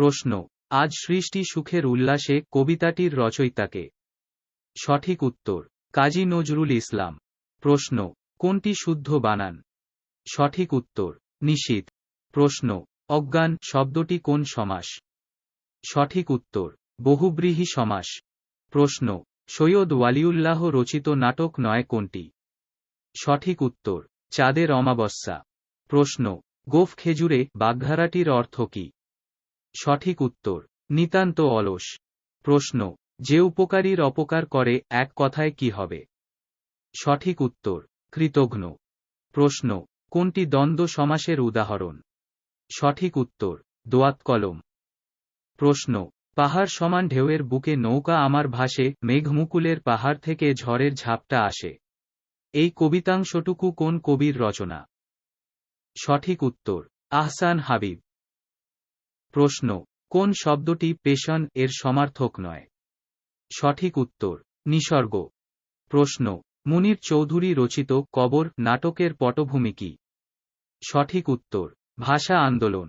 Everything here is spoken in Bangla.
প্রশ্ন, আজ সৃষ্টি সুখের উল্লাসে কবিতাটির রচয়িতাকে? সঠিক উত্তর, কাজী নজরুল ইসলাম। প্রশ্ন, কোনটি শুদ্ধ বানান? সঠিক উত্তর নিশীত প্রশ্ন, অজ্ঞান শব্দটি কোন সমাস? সঠিক উত্তর, বহুব্রীহি সমাস। প্রশ্ন, সৈয়দ ওয়ালিউল্লাহ রচিত নাটক নয় কোনটি? সঠিক উত্তর, চাঁদের অমাবস্যা। প্রশ্ন, গোফ খেজুরে বাগধারাটির অর্থ কি? সঠিক উত্তর। নিতান্ত অলস। প্রশ্ন, যে উপকারীর অপকার করে, এক কথায় কি হবে? সঠিক উত্তর, কৃতঘ্ন। প্রশ্ন, কোনটি দ্বন্দ্ব সমাসের উদাহরণ? সঠিক উত্তর, দোয়াত কলম। প্রশ্ন, পাহাড় সমান ঢেউয়ের বুকে নৌকা আমার ভাসে, মেঘমুকুলের পাহাড় থেকে ঝড়ের ঝাপটা আসে। এই কবিতাংশটুকু কোন কবির রচনা? সঠিক উত্তর, আহসান হাবিব। প্রশ্ন, কোন শব্দটি পেশন এর সমার্থক নয়? সঠিক উত্তর, নিসর্গ। প্রশ্ন, মুনির চৌধুরী রচিত কবর নাটকের পটভূমি কি? সঠিক উত্তর, ভাষা আন্দোলন।